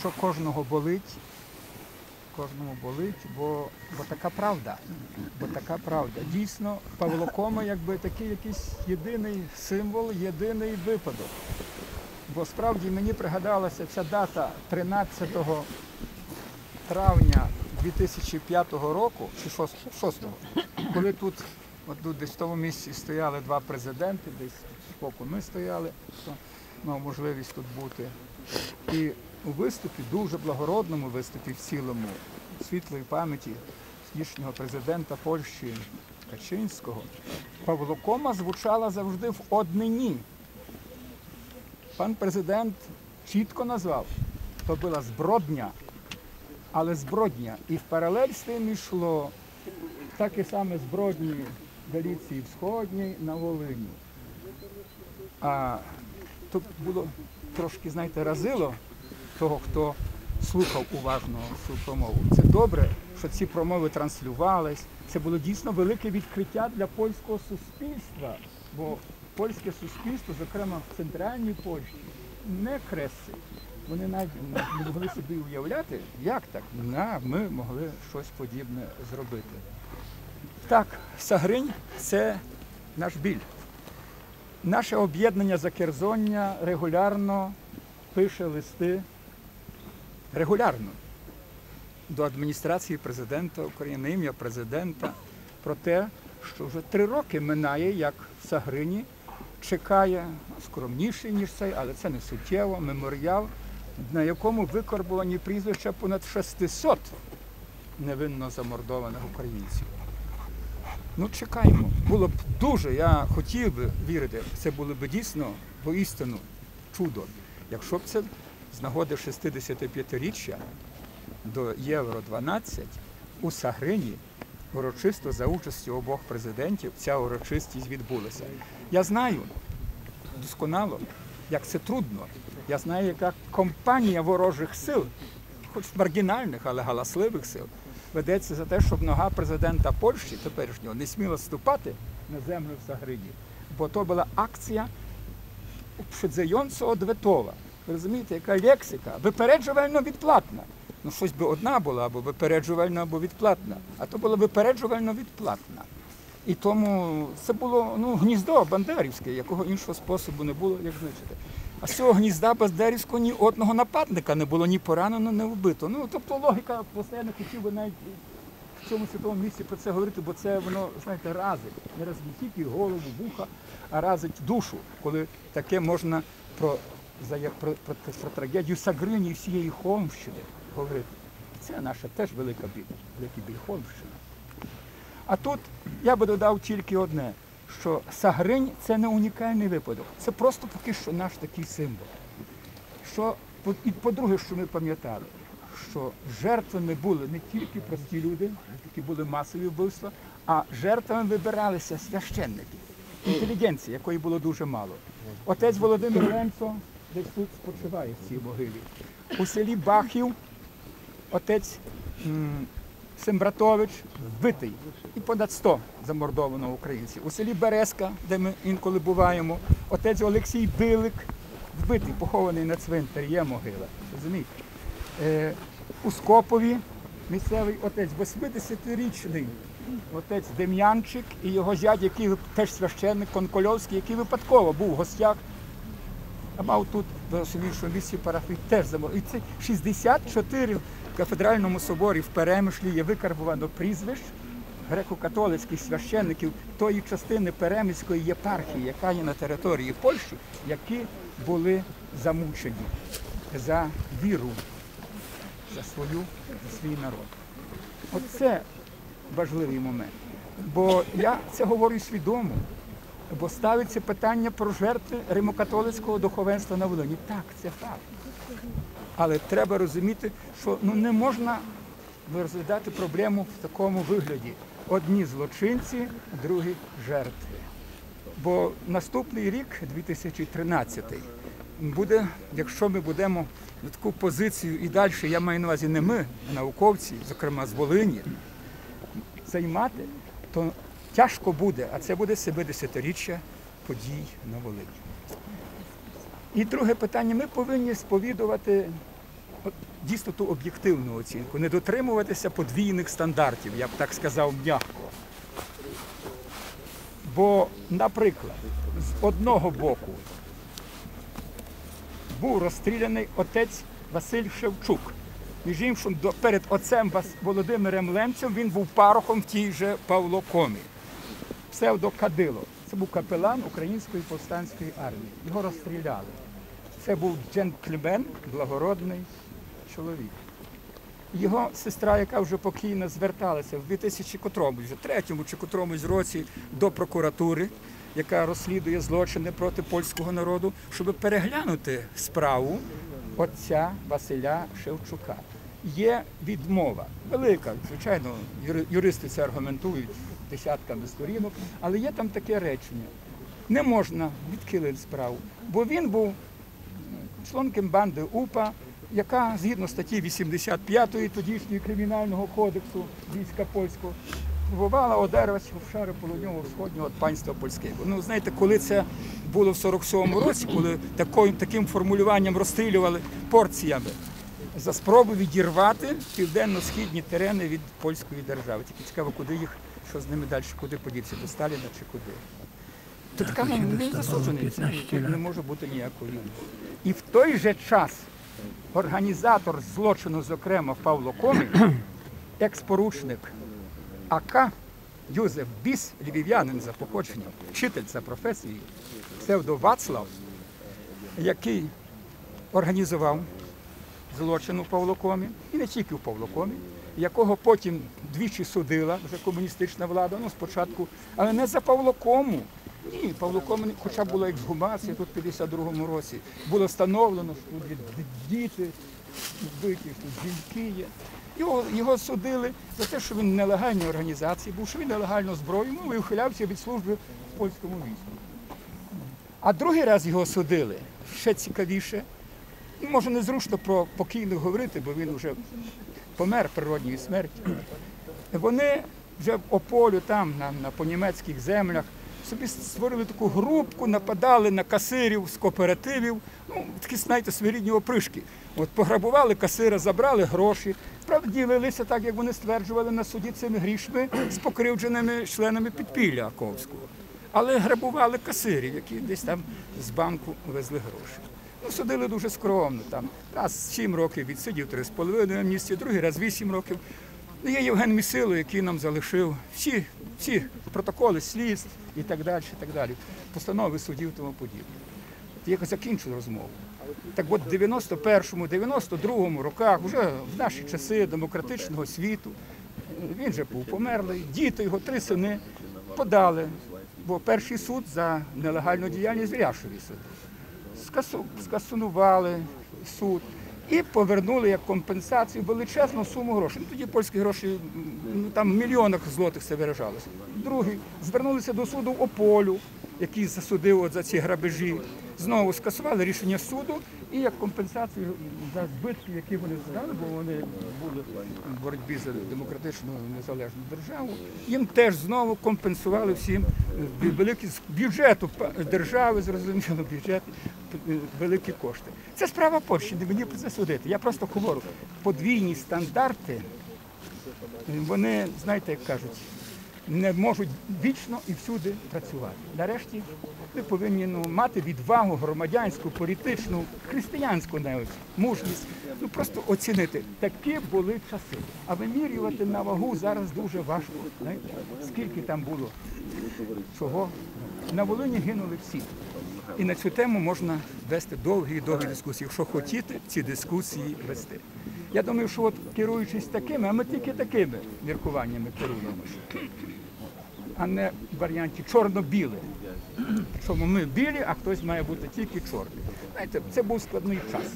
що кожного болить, кожному болить, бо, бо така правда. Бо така правда. Дійсно, Павло Кома якби такий якийсь єдиний символ, єдиний випадок. Бо справді мені пригадалася ця дата 13 травня 2005 року, чи 6, 6 коли тут, от тут десь в тому місці стояли два президенти, десь збоку ми стояли, хто мав можливість тут бути. І у виступі, дуже благородному виступі в цілому, світлої пам'яті тодішнього президента Польщі Качинського, Павло Кома звучала завжди в однині. Пан президент чітко назвав, то була збродня, але збродня. І в паралель з тим йшло таке саме збродні Галіції Всходній на Волині. А тут було трошки, знаєте, разило того, хто слухав уважно цю промову. Це добре, що ці промови транслювались. Це було дійсно велике відкриття для польського суспільства, бо польське суспільство, зокрема в центральній Польщі, не креси. Вони навіть не могли собі уявляти, як так ми могли щось подібне зробити. Так, Сагринь це наш біль. Наше об'єднання Закерзоння регулярно пише листи регулярно до адміністрації президента України, ім'я президента про те, що вже три роки минає, як в Сагрині чекає скромніший, ніж цей, але це не суттєво, меморіал, на якому викорбувані прізвища понад 600 невинно замордованих українців. Ну, чекаємо. Було б дуже, я хотів би вірити, це було б дійсно воістину чудо. Якщо б це з нагоди 65-річчя до Євро 12 у Сагрині урочисто за участю обох президентів ця урочистість відбулася. Я знаю досконало, як це трудно. Я знаю, яка компанія ворожих сил, хоч маргінальних, але галасливих сил, ведеться за те, щоб нога президента Польщі теперішнього не сміла ступати на землю в Сагрині. Бо то була акція uprzedzająco odwetowa. Ви розумієте, яка лексика? Випереджувально відплатна. Ну, щось би одна була, або випереджувальна, або відплатна. А то була випереджувально відплатна. І тому це було ну, гніздо бандерівське, якого іншого способу не було, як значити. А з цього гнізда бандерівського ні одного нападника не було ні поранено, ні вбито. Ну, тобто логіка постійно хотів би навіть в цьому святому місці про це говорити, бо це воно, знаєте, разить. Не разить не тільки голову, вуха, а разить душу, коли таке можна про, за- про, про, про трагедію Сагрині і всієї Холмщини говорити. Це наша теж велика біль, великий біль Холмщина. А тут я би додав тільки одне, що Сагринь це не унікальний випадок. Це просто поки що наш такий символ. Що, і по-друге, що ми пам'ятали, що жертвами були не тільки прості люди, які були масові вбивства, а жертвами вибиралися священники, інтелігенція, якої було дуже мало. Отець Володимир Ленцо десь тут спочиває в цій могилі. У селі Бахів отець Сембратович вбитий і понад 100 замордовано українців. У селі Березка, де ми інколи буваємо, отець Олексій Билик вбитий, похований на цвинтарі, є могила. Розумієте? У Скопові місцевий отець 80-річний отець Дем'янчик і його зять, який теж священник Конкольовський, який випадково був в гостях а мав тут в іншому місці парафій теж замов. І це 64 в кафедральному соборі в Перемишлі є викарбувано прізвищ греко-католицьких священників тої частини Перемиської єпархії, яка є на території Польщі, які були замучені за віру, за свою, за свій народ. Оце важливий момент. Бо я це говорю свідомо. Бо ставиться питання про жертви римокатолицького духовенства на Волині. Так, це факт. Але треба розуміти, що ну, не можна розглядати проблему в такому вигляді. Одні злочинці, другі жертви. Бо наступний рік, 2013, буде, якщо ми будемо на таку позицію і далі, я маю на увазі не ми, а науковці, зокрема з Волині, займати, то тяжко буде, а це буде 70-річчя подій на Волині. І друге питання, ми повинні сповідувати дійсно ту об'єктивну оцінку, не дотримуватися подвійних стандартів, я б так сказав, м'яко. Бо, наприклад, з одного боку був розстріляний отець Василь Шевчук. Між іншим, перед отцем Володимиром Лемцем він був парохом в тій же Павлокомі. Псевдо Кадило. Це був капелан Української повстанської армії. Його розстріляли. Це був джентльмен, благородний чоловік. Його сестра, яка вже покійна, зверталася в 2000 котрому, вже третьому чи котромусь році до прокуратури, яка розслідує злочини проти польського народу, щоб переглянути справу отця Василя Шевчука. Є відмова велика, звичайно, юристи це аргументують десятками сторінок, але є там таке речення. Не можна відхилити справу, бо він був членком банди УПА, яка згідно статті 85 тодішнього кримінального кодексу війська польського пробувала одержувати в шари полуднього сходнього панства польського. Ну знаєте, коли це було в 47-му році, коли такою, таким формулюванням розстрілювали порціями за спробу відірвати південно-східні терени від польської держави. Тільки цікаво, куди їх, що з ними далі, куди подіться, до Сталіна чи куди. То така не засуджений, не може бути ніякої. І в той же час організатор злочину, зокрема Павло Комі, експоручник АК Юзеф Біс, львів'янин за походженням, вчитель за професією, псевдо Вацлав, який організував злочин у Павлокомі, і не тільки в Павлокомі, якого потім двічі судила вже комуністична влада, ну спочатку, але не за Павлокому. Ні, Павлоком, хоча була ексгумація тут в 52-му році, було встановлено, що тут діти вбиті, тут жінки є. Його, його судили за те, що він в нелегальній організації був, що він нелегально зброю ну, і ухилявся від служби в польському війську. А другий раз його судили ще цікавіше. Ну, Може, незручно про покійних говорити, бо він вже помер природньою смертю. Вони вже в Ополю, там, на, на понімецьких землях, собі створили таку групку, нападали на касирів з кооперативів. Ну, такі, знаєте, своєрідні опришки. От пограбували касира, забрали гроші. Правда, ділилися так, як вони стверджували на суді цими грішми з покривдженими членами підпілля Аковського. Але грабували касирів, які десь там з банку везли гроші. Ну, судили дуже скромно. Там. Раз 7 років відсидів 3,5 амністії, другий раз 8 років. Ну, Є Євген Місило, який нам залишив всі, всі протоколи слідств і так далі, і так далі. Постанови судів тому подібне. Я закінчу розмову. Так от в 91-му, 92-му роках, вже в наші часи демократичного світу, він же був померлий, діти його, три сини подали, бо перший суд за нелегальну діяльність в Ряшові суд скасунували суд і повернули як компенсацію величезну суму грошей. Ну, тоді польські гроші ну, там в мільйонах злотих це виражалося. Другий звернулися до суду Ополю, який засудив от за ці грабежі. Знову скасували рішення суду і як компенсацію за збитки, які вони здали, бо вони були в боротьбі за демократичну незалежну державу. Їм теж знову компенсували всім великі з бюджету держави, зрозуміло, бюджет е, великі кошти. Це справа Польщі, не мені про це судити. Я просто говорю, подвійні стандарти, е, вони, знаєте, як кажуть, не можуть вічно і всюди працювати. Нарешті ми повинні ну, мати відвагу громадянську, політичну, християнську навіть мужність. Ну просто оцінити. Такі були часи. А вимірювати на вагу зараз дуже важко. Знаєте, скільки там було чого. На Волині гинули всі. І на цю тему можна вести довгі і довгі дискусії, якщо хотіти ці дискусії вести. Я думаю, що от керуючись такими, а ми тільки такими міркуваннями керуємося, а не в варіанті чорно-біле. Причому ми білі, а хтось має бути тільки чорний. Знаєте, це був складний час.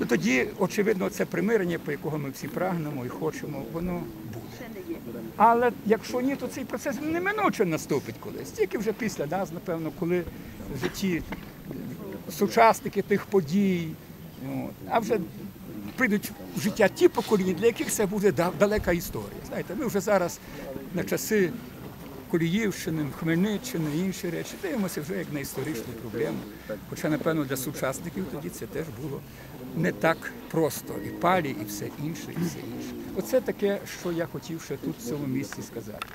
Ну, тоді, очевидно, це примирення, по якого ми всі прагнемо і хочемо, воно. Але якщо ні, то цей процес неминуче наступить колись. Тільки вже після нас, напевно, коли в житті сучасники тих подій, от, а вже прийдуть в життя ті покоління, для яких це буде далека історія. Знаєте, ми вже зараз на часи Коліївщини, Хмельниччини, інші речі. Дивимося вже як на історичну проблему. Хоча, напевно, для сучасників тоді це теж було не так просто. І палі, і все інше, і все інше. Оце таке, що я хотів ще тут в цьому місці сказати.